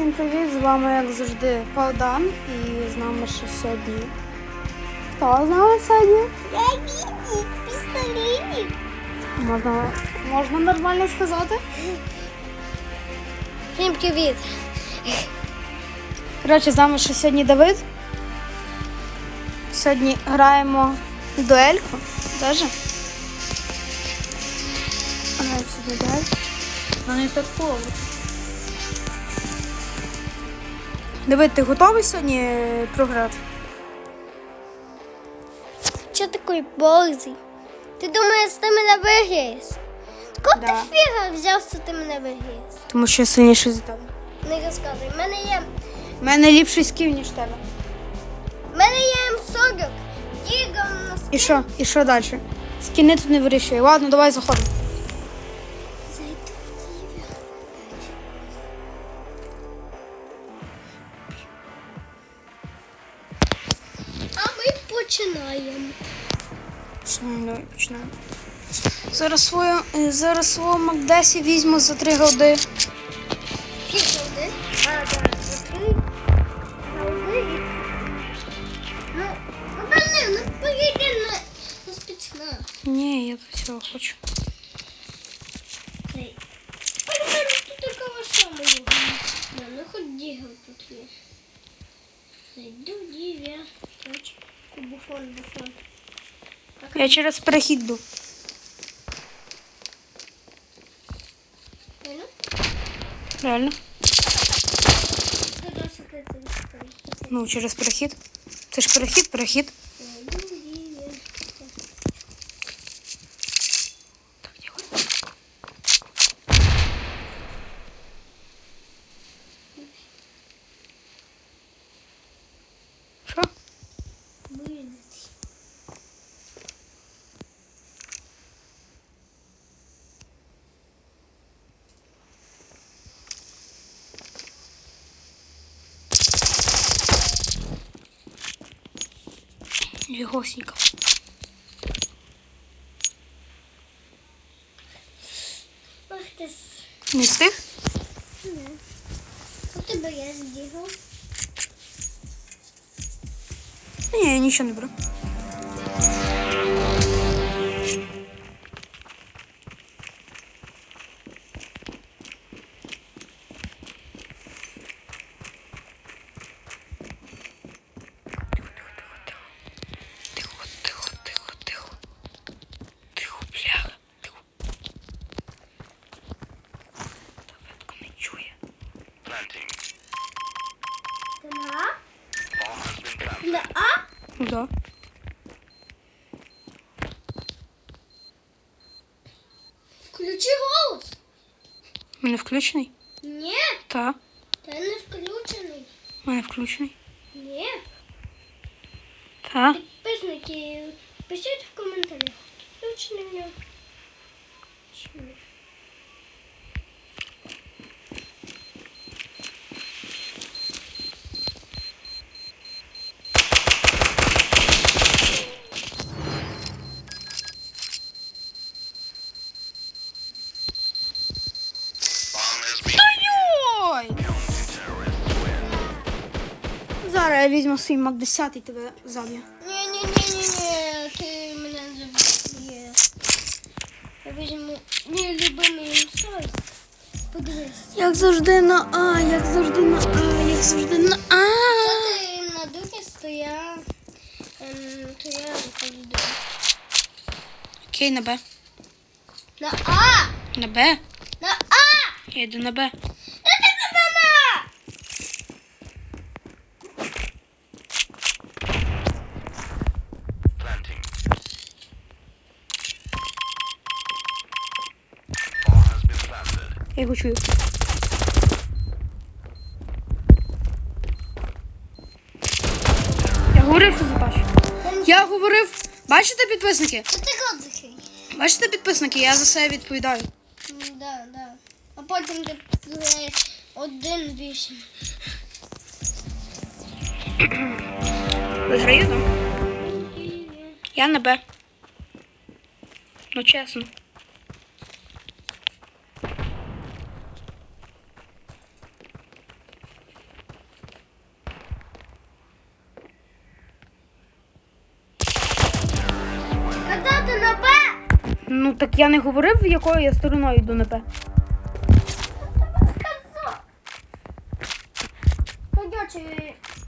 всім привіт! З вами, як завжди, Богдан і з нами ще сьогодні. Хто з нами сьогодні? Я видит пистолетик. Можна, можна нормально сказати? Всем привет. Коротше, з нами ще сьогодні Давид. Сьогодні граємо в дуельку. Даже? Граємо сьогодні дуельку. Ну не такого. Давид, ти готовий сьогодні програти? Что такой борзый? Ты думаешь, ты меня выиграешь? Откуда Да. ти фіга взяв, що ти мене виграєш? Тому що я сильніший за тебе. Не розказуй. В мене є, У мене ліпший скіл, ніж тебе. в мене є М40. Діга у нас. І що? І що далі? Скіни тут не вирішує. Ладно, давай заходимо. Починаємо, давай почнемо. Зараз свою, е, зараз свого Макдесі візьму за три голди. Фігури. А, так, закрий. Голди і... Ну, ну, ну поїдемо на, на спецназ. Ні, я тут цього хочу. Я через перехід йду. Реально? Реально? Искали. Ну, через перехід. Це ж перехід, перехід. Зайду в дивя. Так, тихо. Що? Вылез Лігосенько. Ах ты с... Не встиг? Не. Что ты бы я сделал? Ні, я нічого не беру. Мене включений? Нет, Так. ты не включений. У мене включений. Нет. Так. Підписники, пишіть в коментарях. Включений в нього. Візьму свій Мак 10 і тебе заб'ю. Ні-ні-ні-ні-ні, ти мене заб'єш. Я візьму мій любимий інсайт. Подивись. Як завжди на А, як завжди на А, як завжди на А. Що ти на духі, то я, ем, то я виходжу до. Окей, на Б. На А! На Б? На А! Я йду на Б. Та ти на на! Planting. Bomb has been planted. Я його чую. Я говорив, що забачу. Я говорив. Бачите, підписники? Бачите, підписники, я за себе відповідаю. Да, да. А потім ти один вісім. Виграю, так? Я на Б. Ну чесно. Так я не говорив, якою я стороною йду на Б. Сказав.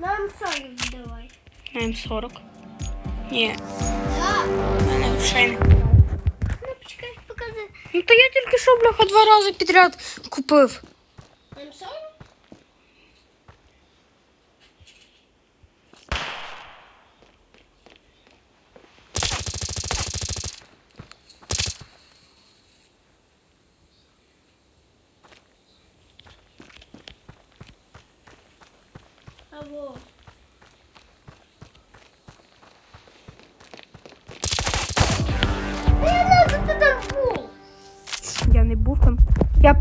Нам солі давай. На М40. Ні, Да. мене взагалі не. Ну, почекай, покажи. Ну то я тільки що, бляха, два рази підряд купив.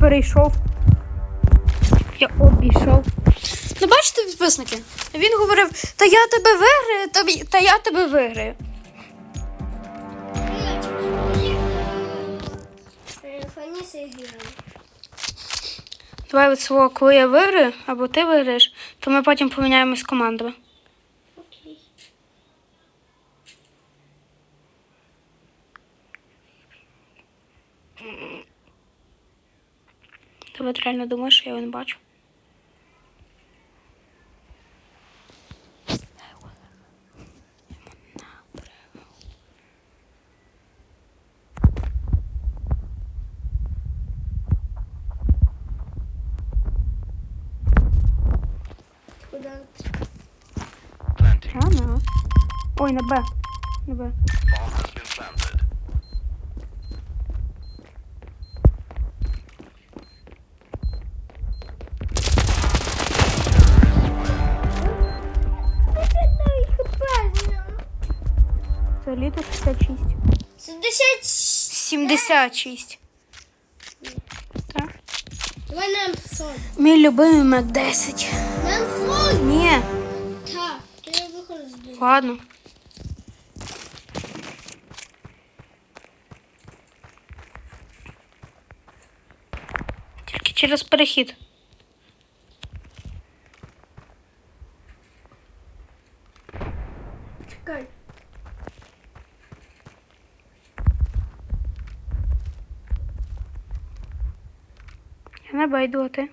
Перейшов. Я обійшов. Ну бачите, підписники? Він говорив, та я тебе виграю, та, та я тебе виграю. Давай от свого, коли я виграю, або ти виграєш, то ми потім поміняємось командами. Окей. Ти от реально думаєш, що я його не бачу? Ой, на Б. На Б. 76. Так. Давай нам соль. Мій любимий Мак 10. Нам соль. Ні, Так, то я виходжу ладно. Тільки через перехід. Я не байду, а ти.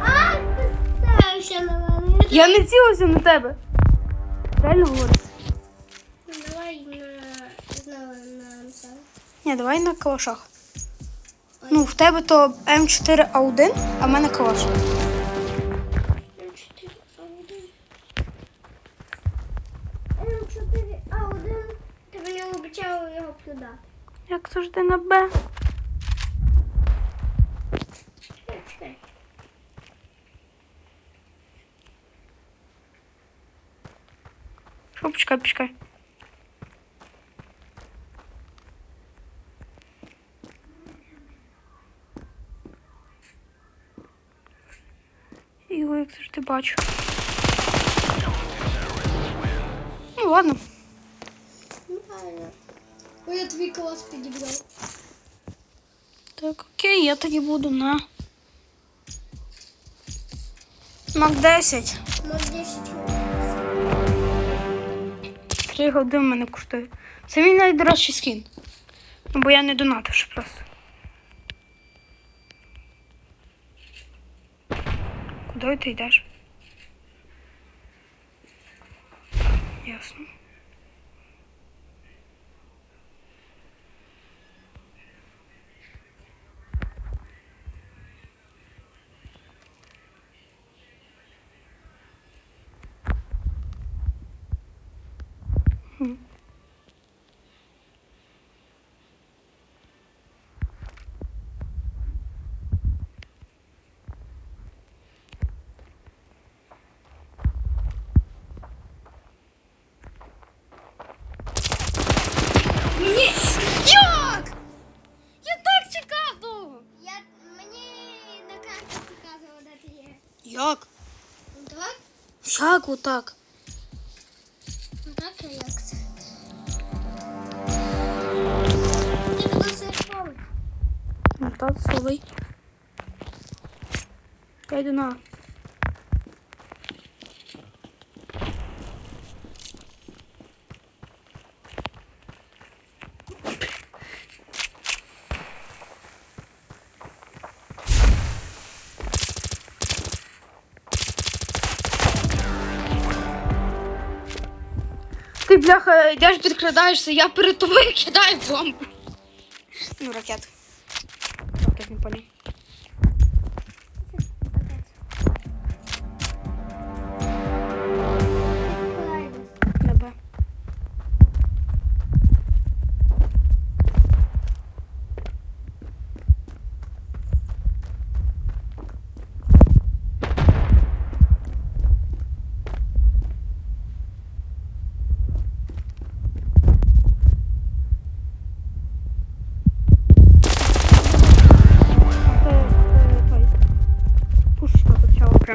А, ти ставився на мене. Я не цілився на тебе. Реально говорю. Давай на знову на соль. Ні, давай на калашах. Ну, в тебе то М4А1, а в мене калаш. М4, А1. М4, А1. Ти мені обіцяв його продати. Як завжди на Б. Що, почекай, почекай. Його як завжди бачу. Ну ладно. Ну, правильно. Ой, я твій клас підібрав. Так, окей, я тоді буду на. Мак 10. Може, 10 3 години мене коштує. Це мій найдорожчий скін. Ну, бо я не донатив просто. Куди ти йдеш? Ясно. Як отак? Так, релакс. Ти тат словий. Я йду на. Ти, бляха, йдеш підкрадаєшся, я перед тобою кидаю бомбу. Ну, ракет. Ракетний полі.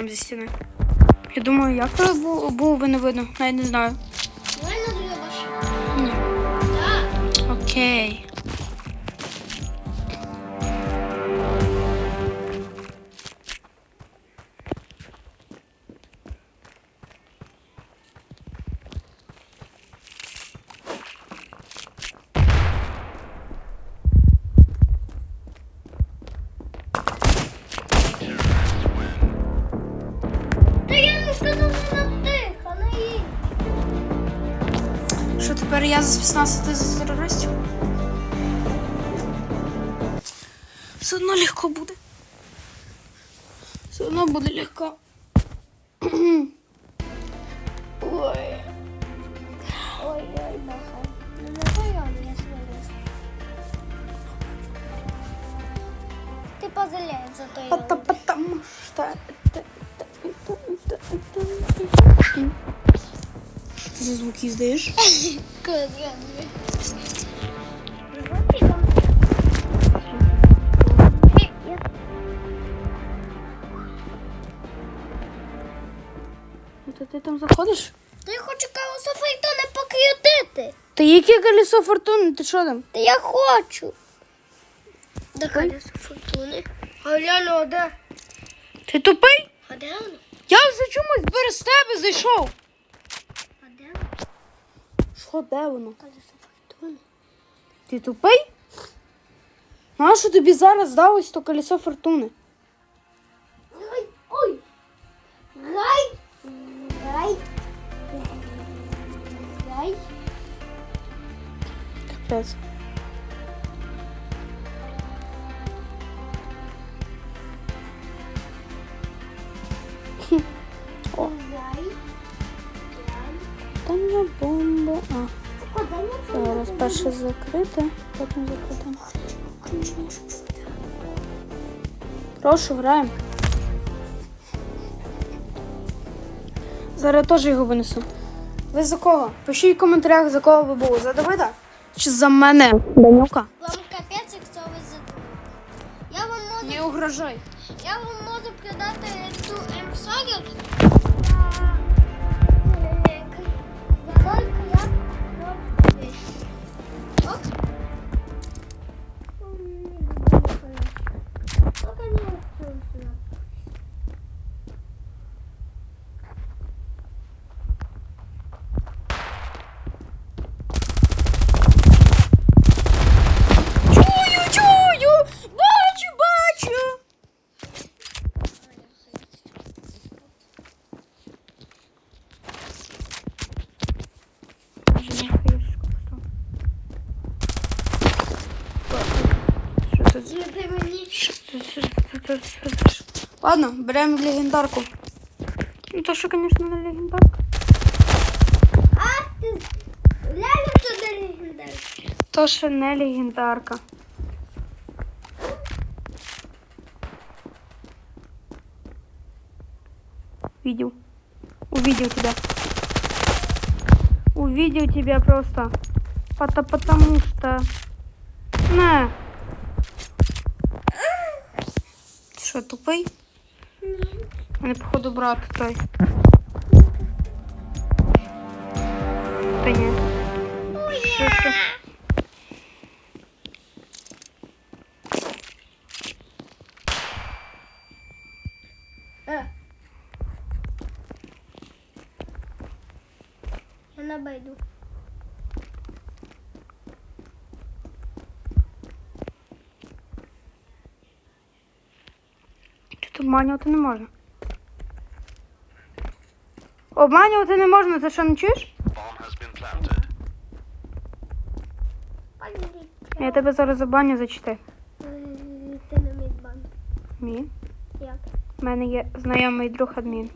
Прямо зі стіни. Я думаю, як то було, було би не видно, навіть не знаю. Ні. Окей. 16 за терористів? Все одно легко буде. Все одно буде легко. Ой. Ой-ой, баха. Ну, не пойом, я свалюсь. Ти позаляй за той Пата- Потому что... ти за звуки здаєш? Та ти там заходиш? Та я хочу колесо фортуни покрутити. Та яке колесо фортуни? Ти що там? Та я хочу. Де колесо фортуни? А Гляну, а де? Ти тупий? А де воно? Я вже чомусь без тебе зайшов. Де воно? Що, де воно? Колесо фортуни. Ти тупий? А що тобі зараз здалось то колесо фортуни? Гай, ой. Гай. Гай. Гай. Капець. Є бомба. А, зараз перше закрите, потім закрите. Прошу, граємо. Зараз теж його винесу. Ви за кого? Пишіть в коментарях, за кого ви були. За Давида? Чи за мене? Данюка? Вам капець, якщо ви задумаєте. Я вам можу, Не угрожай. я вам можу придати цю М40. Ладно, беремо легендарку. Ну то що, звісно, не легендарка. А ти глянь, що де легендарний. То що не легендарка. Видел. Увидел тебя. Увидел тебя просто. Пото- потому что... На. Ты что, тупый? Мене, походу, брат той. Та ні. Що, що? Е. Я на байду. Тут обманювати не можна. Обманювати не можна, ти що не чуєш? Я тебе зараз обманю зачити. Е, Ти не мідбан. Мій. Як? У мене є знайомий друг адмін.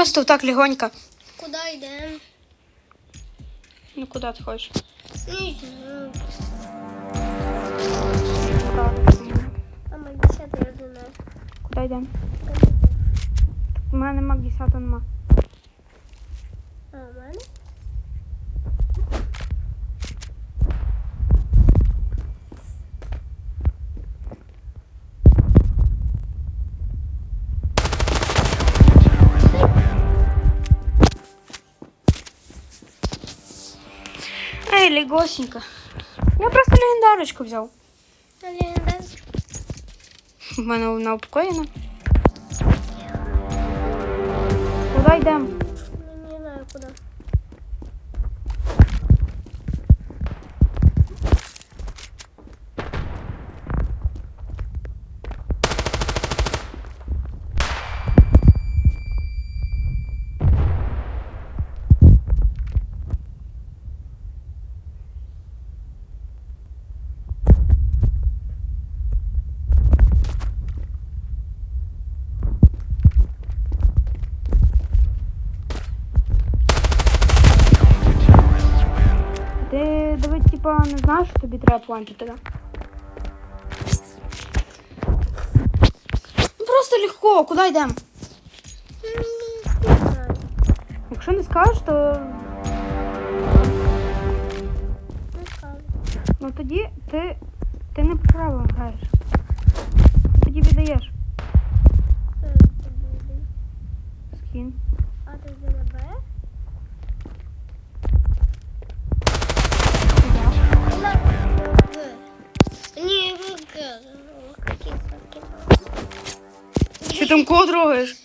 Просто так легонько. Куди йдемо? Ну куди ти хочеш? Не знаю. А 10 я знаю. Куди йдемо? У мене 10 нема. А у мене? Легосенько. Я просто легендарочку взяв. А легендарочку? У мене вона упокоєна. Куди йдемо? Ну, не знаю куди. Counter-terrorists win. Ти диви, знаєш, що тобі треба планчити, так? Ну просто легко, куди йдемо? Якщо не скажеш, то Не скажу. ну тоді ти, ти не правилам граєш. Ти тоді віддаєш скін. Чи там кого миха.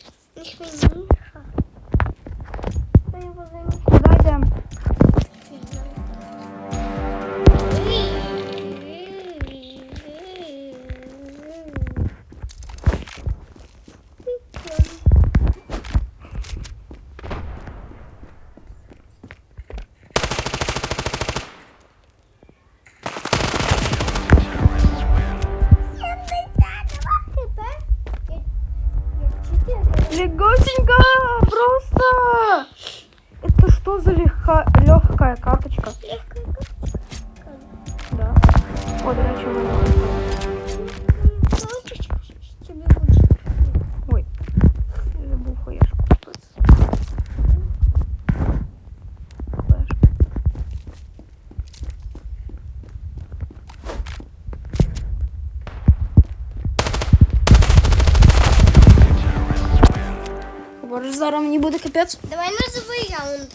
Боже, зараз мені буде капець. Давай назови раунд.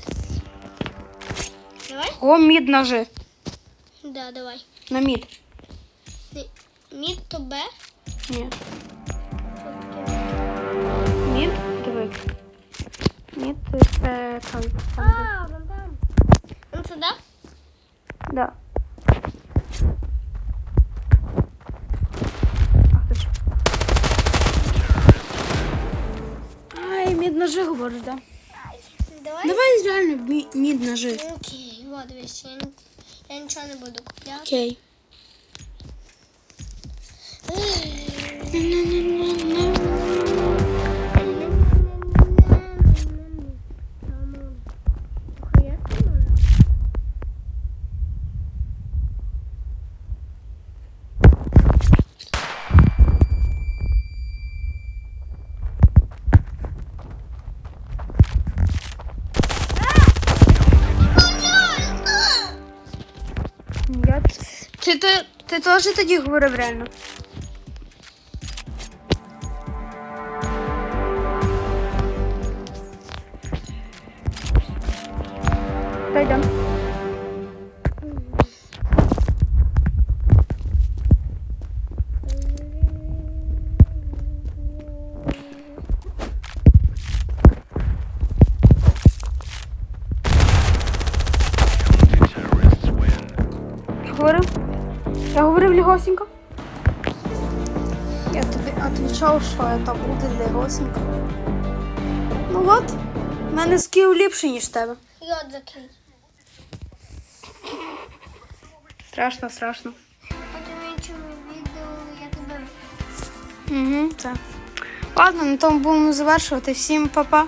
Давай? О, мід ножи. Да, давай. На мід. Мід то Б. Ні. Мід, диви. Мід це там. там де- А, вон там. Он сюди? Да. Мід ножи говориш, да? Давай. Давай реально мі- мід ножи. Окей, вот дивись, я, ні- я нічого не буду купляти. Окей. Ей, теж тоді говорив реально? Що буде легосенько. Ну от, в мене скіл ліпший, ніж в тебе. Рот закрий. Страшно, страшно. Потім в іншому відео я тебе Угу, так. Ладно, на тому будемо завершувати. Всім па-па.